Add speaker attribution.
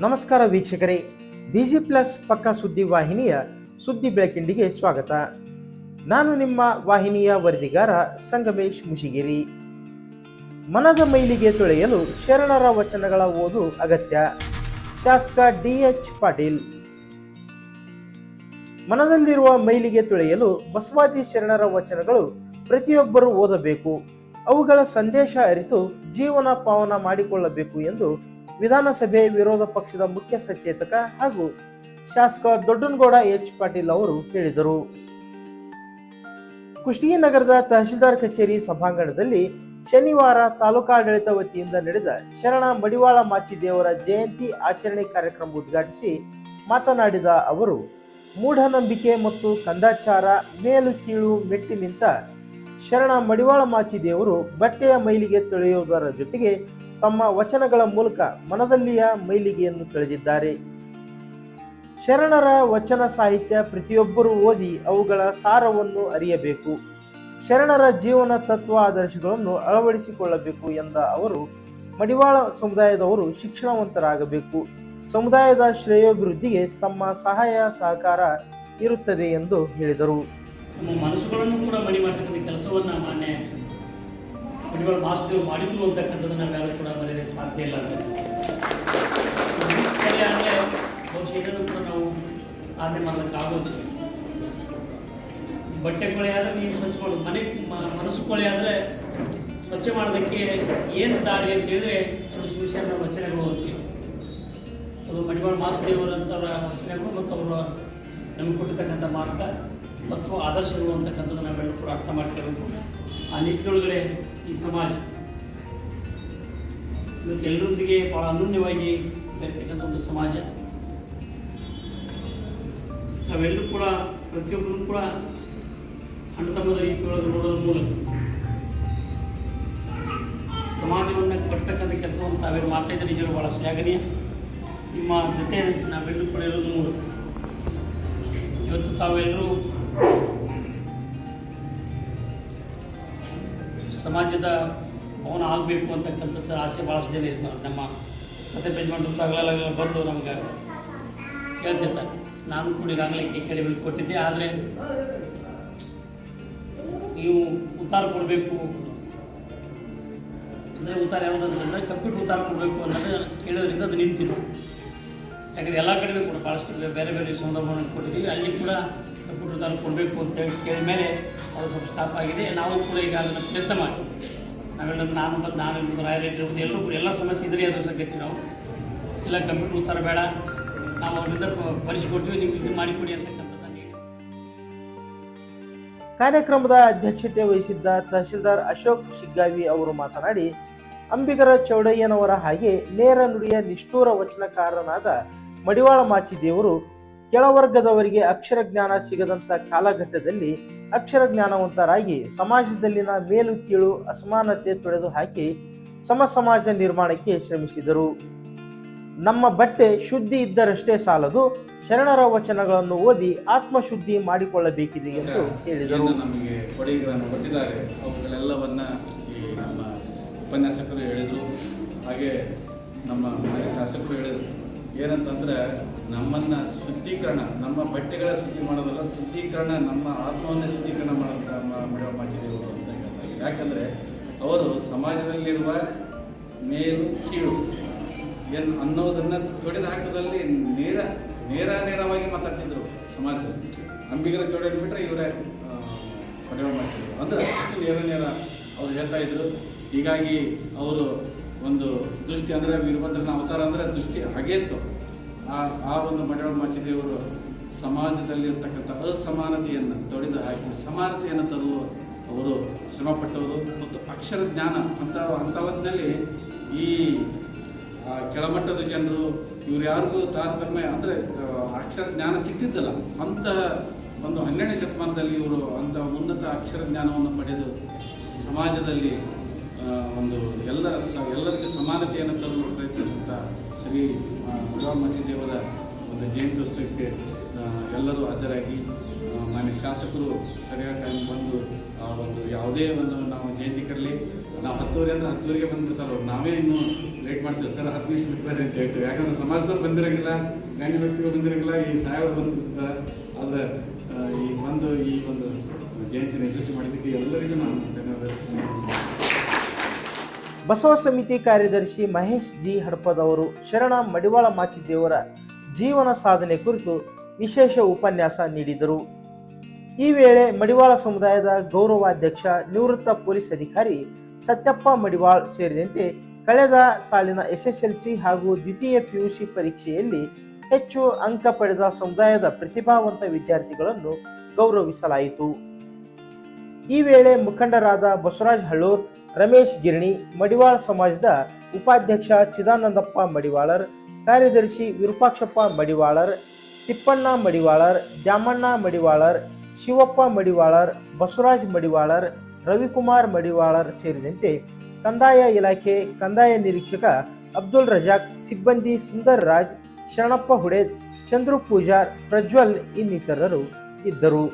Speaker 1: ನಮಸ್ಕಾರ ವೀಕ್ಷಕರೇ, busy plus ಪಕ್ಕ ಸುದ್ದಿ ವಾಹಿನಿಯ ಸುದ್ದಿ ಬೆಳಕಿಂಡಿಗೆ ಸ್ವಾಗತ. ನಾನು ನಿಮ್ಮ ವಾಹಿನಿಯ ವರದಿಗಾರ ಸಂಗಮೇಶ್ ಮುಷಿಗಿರಿ. ಮನದ ಮೈಲಿಗೆ ತೊಳೆಯಲು ಶರಣರ ವಚನಗಳ ಓದು ಅಗತ್ಯ. ಶಾಸಕ ಡಿ ಎಚ್ ಪಾಟೀಲ್. ಮನದಲ್ಲಿರುವ ಮೈಲಿಗೆ ತೊಳೆಯಲು ಬಸವಾದಿ ಶರಣರ ವಚನಗಳು ಪ್ರತಿಯೊಬ್ಬರು ಓದಬೇಕು. ಅವುಗಳ ಸಂದೇಶ ಅರಿತು ಜೀವನ ಪಾವನ ಮಾಡಿಕೊಳ್ಳಬೇಕು ಎಂದು ವಿಧಾನಸಭೆ ವಿರೋಧ ಪಕ್ಷದ ಮುಖ್ಯ ಸಚೇತಕ ಹಾಗೂ ಶಾಸಕ ದೊಡ್ಡನಗೌಡ ಎಚ್ ಪಾಟೀಲ್ ಅವರು ಹೇಳಿದರು. ಕುಷ್ಟಗಿ ನಗರದ ತಹಶೀಲ್ದಾರ್ ಕಚೇರಿ ಸಭಾಂಗಣದಲ್ಲಿ ಶನಿವಾರ ತಾಲೂಕಾಡಳಿತ ವತಿಯಿಂದ ನಡೆದ ಶರಣ ಮಡಿವಾಳ ಮಾಚಿದೇವರ ಜಯಂತಿ ಆಚರಣೆ ಕಾರ್ಯಕ್ರಮ ಉದ್ಘಾಟಿಸಿ ಮಾತನಾಡಿದ ಅವರು, ಮೂಢನಂಬಿಕೆ ಮತ್ತು ಕಂದಾಚಾರ, ಮೇಲು ಕೀಳು ನಿಂತ ಶರಣ ಮಡಿವಾಳ ಮಾಚಿದೇವರು ಬಟ್ಟೆಯ ಮೈಲಿಗೆ ತೊಳೆಯುವುದರ ಜೊತೆಗೆ ತಮ್ಮ ವಚನಗಳ ಮೂಲಕ ಮನದಲ್ಲಿಯ ಮೈಲಿಗೆಯನ್ನು ತಿಳಿದಿದ್ದಾರೆ ಶರಣರ ವಚನ ಸಾಹಿತ್ಯ ಪ್ರತಿಯೊಬ್ಬರೂ ಓದಿ ಅವುಗಳ ಸಾರವನ್ನು ಅರಿಯಬೇಕು. ಶರಣರ ಜೀವನ ತತ್ವ ಆದರ್ಶಗಳನ್ನು ಅಳವಡಿಸಿಕೊಳ್ಳಬೇಕು ಎಂದ ಅವರು, ಮಡಿವಾಳ ಸಮುದಾಯದವರು ಶಿಕ್ಷಣವಂತರಾಗಬೇಕು. ಸಮುದಾಯದ ಶ್ರೇಯೋಭಿವೃದ್ಧಿಗೆ ತಮ್ಮ ಸಹಾಯ ಸಹಕಾರ ಇರುತ್ತದೆ ಎಂದು ಹೇಳಿದರು.
Speaker 2: ನಮ್ಮ ಮನಸ್ಸುಗಳನ್ನು ಕೂಡ ಮಡಿ ಕೆಲಸವನ್ನು ಮಾನ್ಯ ಮಡಿವಾಳ ಮಾಸ್ಟರ್ ಮಾಡಿದ್ರು ಅಂತಕ್ಕಂಥದ್ದು ನಾವು ಕೂಡ ಮರೆಯೋದಕ್ಕೆ ಸಾಧ್ಯ ಇಲ್ಲ ಅಂತ. ಆದರೆ ಬಹುಶಃ ಕೂಡ ನಾವು ಸಾಧನೆ ಮಾಡೋದಕ್ಕಾಗೋದಿಲ್ಲ ಬಟ್ಟೆ ಕೊಳೆ ಆದರೆ ನೀವು ಸ್ವಚ್ಛ ಮಾಡೋದು ಮನೆ ಮನಸ್ಸು ಕೊಳೆ ಆದರೆ ಸ್ವಚ್ಛ ಮಾಡೋದಕ್ಕೆ ಏನು ದಾರಿ ಅಂತ ಹೇಳಿದ್ರೆ ಅದು ಶಿವಶರಣ ವಚನಗಳು ಓದ್ತೀವಿ ಅದು ಮಡಿವಾಳ ಮಾಸದೇವರಂಥವರ ವಚನಗಳು ಮತ್ತು ಅವರ ನಮಗೆ ಕೊಟ್ಟಿರ್ತಕ್ಕಂಥ ಮಾರ್ಗ ಮತ್ತು ಆದರ್ಶಗಳು ಅಂತಕ್ಕಂಥದ್ದು ನಾವೆಲ್ಲರೂ ಕೂಡ ಅರ್ಥ ಮಾಡ್ಕೋಬೇಕು ಆ ನಿಟ್ಟಿನೊಳಗಡೆ ಈ ಸಮಾಜ. ಇವತ್ತು ಎಲ್ಲರೊಂದಿಗೆ ಭಾಳ ಅನನ್ಯವಾಗಿ ಬೆರೆತಕ್ಕಂಥ ಒಂದು ಸಮಾಜ. ನಾವೆಲ್ಲರೂ ಕೂಡ, ಪ್ರತಿಯೊಬ್ಬರೂ ಕೂಡ ಅಣ್ಣ ತಮ್ಮದ ರೀತಿಯೊಳಗೆ ನೋಡೋದ್ರ ಮೂಲಕ ಸಮಾಜವನ್ನು ಕಟ್ತಕ್ಕಂಥ ಕೆಲಸವನ್ನು ತಾವೇನು ಮಾಡ್ತಾ ಇದ್ದಾರೆ ನಿಜರು ಭಾಳ ಶ್ಲಾಘನೀಯ. ನಿಮ್ಮ ಜೊತೆ ನಾವೆಲ್ಲರೂ ಕೂಡ ಇರೋದ್ರ ಮೂಲಕ ಇವತ್ತು ತಾವೆಲ್ಲರೂ ಸಮಾಜದ ಭವನ ಆಗಬೇಕು ಅಂತಕ್ಕಂಥದ್ದು ಆಸೆ ಭಾಳಷ್ಟು ಜನ ಇದೆ ನಮ್ಮ ಕತೆ ಪೇಜ್ಮೆಂಟ್ ಹಗಲೆಲ್ಲ ಬಂದು ನಮ್ಗೆ ಕೇಳ್ತಿರ್ತಾರೆ ನಾನು ಕೂಡ ಈಗಾಗಲೇ ಕೆಡಿಗಳು ಕೊಟ್ಟಿದ್ದೆ, ಆದರೆ ನೀವು ಉತ್ತಾರ ಕೊಡಬೇಕು. ಅಂದರೆ ಉತ್ತಾರ ಯಾವುದು ಅಂತಂದರೆ ಕಂಪ್ಯೂಟರ್ ಉತ್ತಾರ ಕೊಡಬೇಕು ಅನ್ನೋದು ಕೇಳೋದ್ರಿಂದ ಅದು ನಿಂತಿದೆ ಯಾಕಂದರೆ ಎಲ್ಲ ಕಡೆನೂ ಕೂಡ ಭಾಳಷ್ಟು ಬೇರೆ ಬೇರೆ ಸಂದರ್ಭಗಳನ್ನು ಕೊಟ್ಟಿದ್ದೀವಿ. ಅಲ್ಲಿ ಕೂಡ ಕಂಪ್ಯೂಟರ್ ಉತ್ತಾರ ಕೊಡಬೇಕು ಅಂತೇಳಿ ಕೇಳಿದ ಮೇಲೆ ಅದು ಸ್ವಲ್ಪ ಸ್ಟಾಪ್ ಆಗಿದೆ. ನಾವು ಕೂಡ ಈಗ ಅದನ್ನು ಪ್ರಯತ್ನ ಮಾಡಿ. ನಾವೆಲ್ಲ ನಾನು ಮತ್ತು ನಾನು ಇರ್ಬೋದು ರಾಯರೇಟ್ ಇರ್ಬೋದು ಎಲ್ಲರೂ ಕೂಡ ಎಲ್ಲ ಸಮಸ್ಯೆ ಇದ್ರೆ ಅದ್ರ ಸಂಗತಿ ನಾವು. ಇಲ್ಲ ಕಂಪ್ಯೂಟರ್ ಉತ್ತರ ಬೇಡ. ನಾವು ಅವರಿಂದ ಪರಿಸಿಕೊಡ್ತೀವಿ ನೀವು ಇದು ಮಾಡಿಕೊಡಿ ಅಂತಕ್ಕಂಥದ್ದನ್ನು
Speaker 1: ಕಾರ್ಯಕ್ರಮದ ಅಧ್ಯಕ್ಷತೆ ವಹಿಸಿದ್ದ ತಹಶೀಲ್ದಾರ್ ಅಶೋಕ್ ಶಿಗ್ಗಾವಿ ಅವರು ಮಾತನಾಡಿ, ಅಂಬಿಗರ ಚೌಡಯ್ಯನವರ ಹಾಗೆ ನೇರ ನುಡಿಯ ನಿಷ್ಠೂರ ವಚನಕಾರನಾದ ಮಡಿವಾಳ ಮಾಚಿದೇವರು ಕೆಳವರ್ಗದವರಿಗೆ ಅಕ್ಷರ ಜ್ಞಾನ ಸಿಗದಂತ ಕಾಲಘಟ್ಟದಲ್ಲಿ ಅಕ್ಷರ ಜ್ಞಾನವಂತರಾಗಿ ಸಮಾಜದಲ್ಲಿನ ಮೇಲು ಕೀಳು ಅಸಮಾನತೆ ತೊಡೆದು ಹಾಕಿ ಸಮಸಮಾಜ ನಿರ್ಮಾಣಕ್ಕೆ ಶ್ರಮಿಸಿದರು. ನಮ್ಮ ಬಟ್ಟೆ ಶುದ್ಧಿ ಇದ್ದರಷ್ಟೇ ಸಾಲದು, ಶರಣರ ವಚನಗಳನ್ನು ಓದಿ ಆತ್ಮಶುದ್ಧಿ ಮಾಡಿಕೊಳ್ಳಬೇಕಿದೆ ಎಂದು ಹೇಳಿದರು.
Speaker 3: ನಮ್ಮ ಉಪನ್ಯಾಸಕರು ಹೇಳಿದರು. ಹಾಗೆ ನಮ್ಮ ಶಾಸಕರು ಹೇಳಿದರು. ಏನಂತಂದ್ರೆ ನಮ್ಮನ್ನು ಶುದ್ಧೀಕರಣ, ನಮ್ಮ ಬಟ್ಟೆಗಳ ಶುದ್ಧಿ ಮಾಡೋದಲ್ಲ, ಶುದ್ಧೀಕರಣ, ನಮ್ಮ ಆತ್ಮವನ್ನೇ ಶುದ್ಧೀಕರಣ ಮಾಡೋದು ಮೇಡಮ್ ಅಂತ ಹೇಳ್ತಾರೆ. ಯಾಕಂದ್ರೆ ಅವರು ಸಮಾಜದಲ್ಲಿರುವ ಮೇಲು ಕೀಳು ಏನು ಅನ್ನೋದನ್ನು ತೊಡೆದು ಹಾಕೋದ್ರಲ್ಲಿ ನೇರ ನೇರ ನೇರವಾಗಿ ಮಾತಾಡ್ತಿದ್ರು ಸಮಾಜದಲ್ಲಿ. ಅಂಬಿಗರ ಚೌಡಯ್ಯನ ಬಿಟ್ರೆ ಇವರೇ ಪಡೆಯುವ ಮಾಡ್ತಿದ್ರು ಅಂದ್ರೆ ಅಷ್ಟು ನೇರ ನೇರ ಅವ್ರು ಹೇಳ್ತಾ ಇದ್ರು. ಹೀಗಾಗಿ ಅವರು ಒಂದು ದೃಷ್ಟಿ ಅಂದರೆ ವೀರಭದ್ರನ ಅವತಾರ ಅಂದರೆ ದೃಷ್ಟಿ ಹಾಗೇ ಇತ್ತು. ಆ ಆ ಒಂದು ಮಡಿವಾಳ ಮಾಚಿದೇವರು ಸಮಾಜದಲ್ಲಿರ್ತಕ್ಕಂಥ ಅಸಮಾನತೆಯನ್ನು ತೊಡೆದು ಹಾಕಿ, ಸಮಾನತೆಯನ್ನು ತರುವ ಅವರು ಶ್ರಮಪಟ್ಟವರು. ಮತ್ತು ಅಕ್ಷರ ಜ್ಞಾನ ಅಂತ ಅಂಥವತ್ತಿನಲ್ಲಿ ಈ ಕೆಳಮಟ್ಟದ ಜನರು ಇವ್ರು ಯಾರಿಗೂ ತಾರತಮ್ಯ ಅಂದರೆ ಅಕ್ಷರ ಜ್ಞಾನ ಸಿಗ್ತಿದ್ದಲ್ಲ. ಅಂತಹ ಒಂದು ಹನ್ನೆರಡನೇ ಶತಮಾನದಲ್ಲಿ ಇವರು ಅಂಥ ಉನ್ನತ ಅಕ್ಷರ ಜ್ಞಾನವನ್ನು ಪಡೆದು ಸಮಾಜದಲ್ಲಿ ಒಂದು ಸಮಾನತೆಯನ್ನು ತರಲು ಪ್ರಯತ್ನಿಸುತ್ತಾ ಶ್ರೀ ಮುಡಿವಾಳ ಮಜಿದೇವರ ಒಂದು ಜಯಂತ್ಯೋತ್ಸವಕ್ಕೆ ಎಲ್ಲರೂ ಹಾಜರಾಗಿ ಮನೆ ಮಾನ್ಯ ಶಾಸಕರು ಸರಿಯಾದ ಟೈಮ್ ಬಂದು ಒಂದು ಯಾವುದೇ ಒಂದು ನಾವು ಜಯಂತಿ ಕರಲಿ, ನಾವು ಹತ್ತುವರೆ ಅಂದರೆ ಹತ್ತುವರೆಗೆ ಬಂದ್ಬಿಡ್ತಾರೆ ನಾವೇ ಇನ್ನೂ ಲೇಟ್ ಮಾಡ್ತೀವಿ. ಸರ್, ಹತ್ತು ನಿಮಿಷ ಬಿಟ್ಟು ಬರ್ರಿ ಅಂತ ಹೇಳ್ತೇವೆ. ಯಾಕಂದ್ರೆ ಸಮಾಜದವ್ರು ಬಂದಿರೋಂಗಿಲ್ಲ ಗಣ್ಯ ವ್ಯಕ್ತಿಗಳು ಬಂದಿರೋಂಗಿಲ್ಲ, ಈ ಸಾಯವರು ಬಂದಿರ್ತಾರೆ ಆದರೆ ಈ ಒಂದು ಈ ಒಂದು ಜಯಂತಿನ ಯಶಸ್ವಿ ಮಾಡಿದ್ದಕ್ಕೆ ಎಲ್ಲರಿಗೂ ನಾನು ಧನ್ಯವಾದ
Speaker 1: ಬಸವ ಸಮಿತಿ ಕಾರ್ಯದರ್ಶಿ ಮಹೇಶ್ ಜಿ ಹಡಪದವರು ಶರಣ ಮಡಿವಾಳ ಮಾಚಿದೇವರ ಜೀವನ ಸಾಧನೆ ಕುರಿತು ವಿಶೇಷ ಉಪನ್ಯಾಸ ನೀಡಿದರು. ಈ ವೇಳೆ ಮಡಿವಾಳ ಸಮುದಾಯದ ಗೌರವಾಧ್ಯಕ್ಷ, ನಿವೃತ್ತ ಪೊಲೀಸ್ ಅಧಿಕಾರಿ ಸತ್ಯಪ್ಪ ಮಡಿವಾಳ್ ಸೇರಿದಂತೆ ಕಳೆದ ಸಾಲಿನ ಎಸ್ಎಸ್ಎಲ್ಸಿ ಹಾಗೂ ದ್ವಿತೀಯ ಪಿಯುಸಿ ಪರೀಕ್ಷೆಯಲ್ಲಿ ಹೆಚ್ಚು ಅಂಕ ಪಡೆದ ಸಮುದಾಯದ ಪ್ರತಿಭಾವಂತ ವಿದ್ಯಾರ್ಥಿಗಳನ್ನು ಗೌರವಿಸಲಾಯಿತು. ಈ ವೇಳೆ ಮುಖಂಡರಾದ ಬಸವರಾಜ್ ಹಳ್ಳೂರ್ ರಮೇಶ್ ಗಿರಣಿ, ಮಡಿವಾಳ ಸಮಾಜದ ಉಪಾಧ್ಯಕ್ಷ ಚಿದಾನಂದಪ್ಪ ಮಡಿವಾಳರ್, ಕಾರ್ಯದರ್ಶಿ ವಿರೂಪಾಕ್ಷಪ್ಪ ಮಡಿವಾಳರ್, ತಿಪ್ಪಣ್ಣ ಮಡಿವಾಳರ್, ದ್ಯಾಮಣ್ಣ ಮಡಿವಾಳರ್, ಶಿವಪ್ಪ ಮಡಿವಾಳರ್, ಬಸವರಾಜ್ ಮಡಿವಾಳರ್, ರವಿಕುಮಾರ್ ಮಡಿವಾಳರ್ ಸೇರಿದಂತೆ ಕಂದಾಯ ಇಲಾಖೆ ಕಂದಾಯ ನಿರೀಕ್ಷಕ ಅಬ್ದುಲ್ ರಜಾಕ್, ಸಿಬ್ಬಂದಿ ಸುಂದರ್ ರಾಜ್, ಶರಣಪ್ಪ ಹುಡೇದ್, ಚಂದ್ರು ಪೂಜಾರ್, ಪ್ರಜ್ವಲ್ ಇನ್ನಿತರರು ಇದ್ದರು.